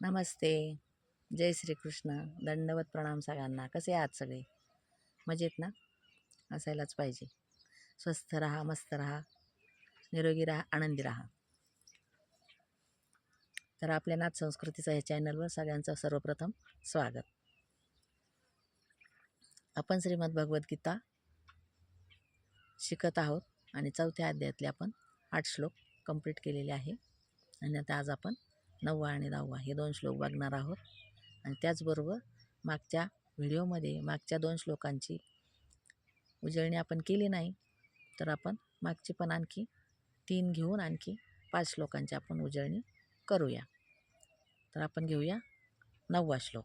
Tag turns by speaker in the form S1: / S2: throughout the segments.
S1: नमस्ते. जय श्रीकृष्ण. दंडवत प्रणाम सगळ्यांना. कसे आहात सगळे? मजेत ना? असायलाच पाहिजे. स्वस्थ राहा मस्त राहा. निरोगी राहा आनंदी राहा. तर आपल्या नाथ संस्कृतीचा ह्या चॅनलवर सगळ्यांचं सर्वप्रथम स्वागत. आपण श्रीमद भगवद्गीता शिकत आहोत आणि चौथ्या अध्यायातले आपण आठ श्लोक कंप्लीट केलेले आहे. आणि आता आज आपण नववा आणि दहावा हे दोन श्लोक बघणार आहोत. आणि त्याचबरोबर मागच्या व्हिडिओमध्ये मागच्या दोन श्लोकांची उजळणी आपण केली नाही तर आपण मागची पण आणखी तीन घेऊन आणखी पाच श्लोकांची आपण उजळणी करूया. तर आपण घेऊया नववा श्लोक.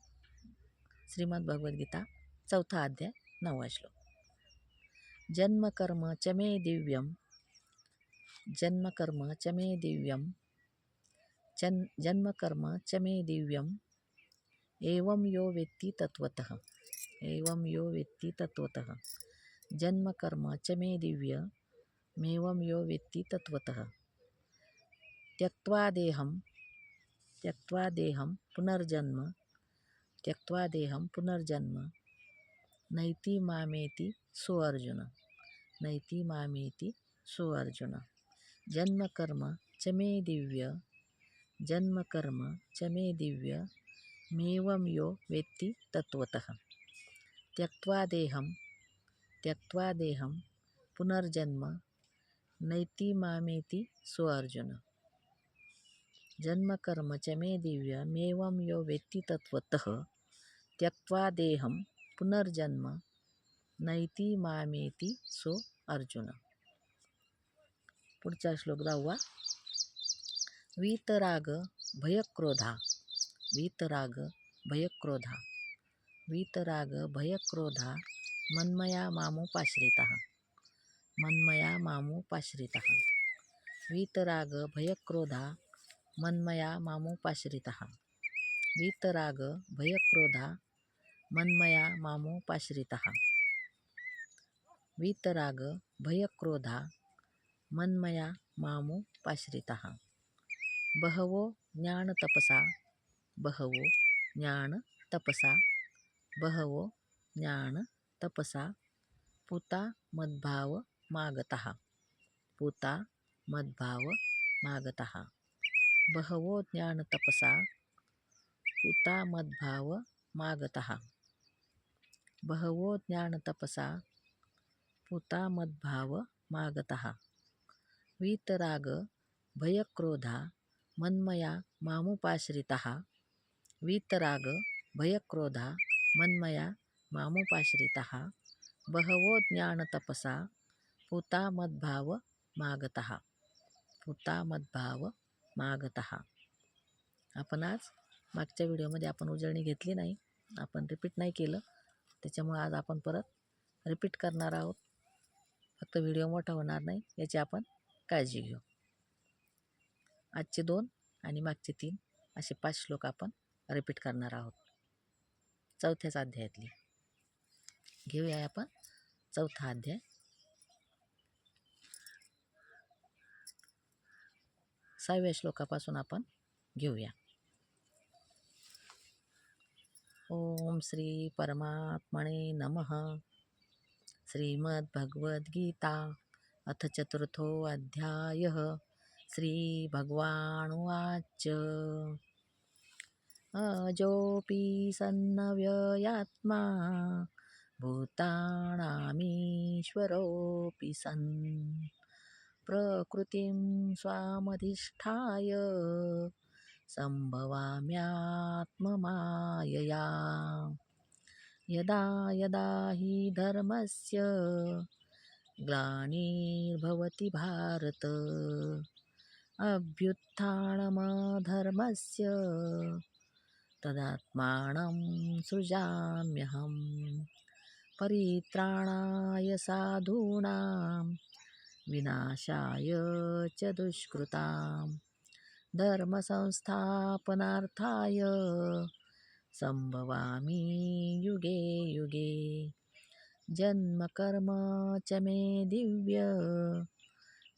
S1: श्रीमद भगवद्गीता चौथा अध्याय नववा श्लोक. जन्मकर्म चमे दिव्यम जन्मकर्म चमे दिव्यम जन् जन्मकर्म च मे दिव्यम्। एवं यो वेत्ति तत्त्वतः। एवं यो वेत्ति तत्त्वतः। जन्मकर्म च मे दिव्यमेवं यो वेत्ति तत्त्वतः। त्यक्त्वा देहं त्यक्त्वा देहं पुनर्जन्म त्यक्त्वा देहं पुनर्जन्म। नैति मामेति सो नैति मामेति सो जन्मकर्म च मे दिव्य। जन्मकर्म च मे दिव्य मेवं यो वेत्ति तत्त्वतः। त्यक्त्वा देहं त्यक्त्वा देहं पुनर्जन्म नैति मामेति सो अर्जुन जन्मकर्म च मे दिव्य मेवं यो वेत्ति तत्त्वतः त्यक्त्वा देहं पुनर्जन्म नैति मामेति सो अर्जुन। पुढचा श्लोक दहावा वीतराग भयक्रोधा. वीतराग भयक्रोधा. वीतराग भयक्रोधा मन्मया मामुपाश्रितः मन्मया मामुपाश्रितः वीतराग भयक्रोधा मन्मया मामुपाश्रितः वीतराग भयक्रोधा मन्मया मामुपाश्रितः वीतराग भयक्रोधा मन्मया मामुपाश्रितः बहवो ज्ञानतपसा बहवो ज्ञानतपसा बहवो ज्ञानतपसा पुता मद्भाव मागतः पुता मद्भाव मागतः बहवो ज्ञानतपसा पुता मद्भाव मागतः बहवो ज्ञानतपसा पुता मद्भाव मागतः वीतराग भयक्रोधा मन्मया मामुपाश्रितः। वीतराग भयक्रोधा मन्मया मामुपाश्रितः। बहवो ज्ञानतपसा पुता मद्भाव मागतः। पुता मद्भाव मागतः। आपण आज मागच्या व्हिडिओमध्ये आपण उजळणी घेतली नाही आपण रिपीट नाही केलं. त्याच्यामुळे आज आपण परत रिपीट करणार आहोत. फक्त व्हिडिओ मोठा होणार नाही याची आपण काळजी घेऊ. आजचे दोन आणि मागचे तीन असे पाच श्लोक आपण रिपीट करणार आहोत. चौथ्याच अध्यायातली. घेऊया आपण चौथा अध्याय. सहाव्या श्लोकापासून आपण घेऊया. ओम श्री परमात्मने नमः. श्रीमद्भगवद्गीता अथ चतुर्थो अध्याय. श्रीभगवानुवाच अजोऽपि सन्नव्ययात्मा भूतानामीश्वरोऽपि सन्। प्रकृतिं स्वामधिष्ठाय सम्भवाम्यात्ममायया। यदा यदा हि धर्मस्य ग्लानिर्भवति भारत अभ्युत्थानमधर्मस्य तदात्मानं सृजाम्यहं परित्राणाय साधूनां विनाशाय च दुष्कृतां धर्मसंस्थापनार्थाय सम्भवामि युगे युगे जन्मकर्म च मे दिव्य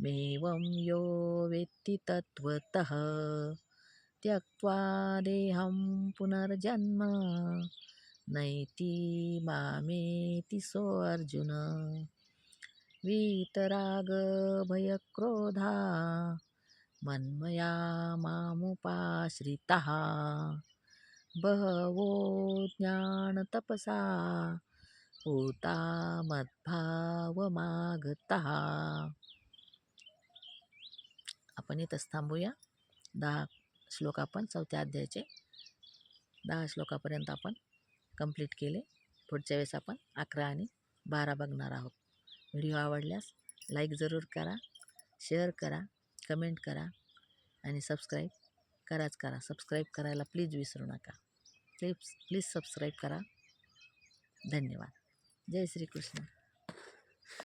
S1: मेवं यो वेत्ति तत्त्वतः। त्यक्त्वा देहं पुनर्जन्म। नैति मामेति सोऽर्जुन। वीतरागभयक्रोधा। मन्मया मामुपाश्रितः। बहवो ज्ञानतपसा। पूता मद्भावमागतः। आपण इथंच थांबूया. दहा श्लोक आपण चौथ्या अध्यायाचे. दहा श्लोकापर्यंत आपण कंप्लीट केले. पुढच्या वेळेस आपण अकरा आणि बारा बघणार आहोत. व्हिडिओ आवडल्यास लाईक जरूर करा शेअर करा कमेंट करा आणि सबस्क्राईब कराच करा. सबस्क्राईब करायला प्लीज विसरू नका. प्लीज प्लीज सबस्क्राईब करा. धन्यवाद. जय श्री कृष्ण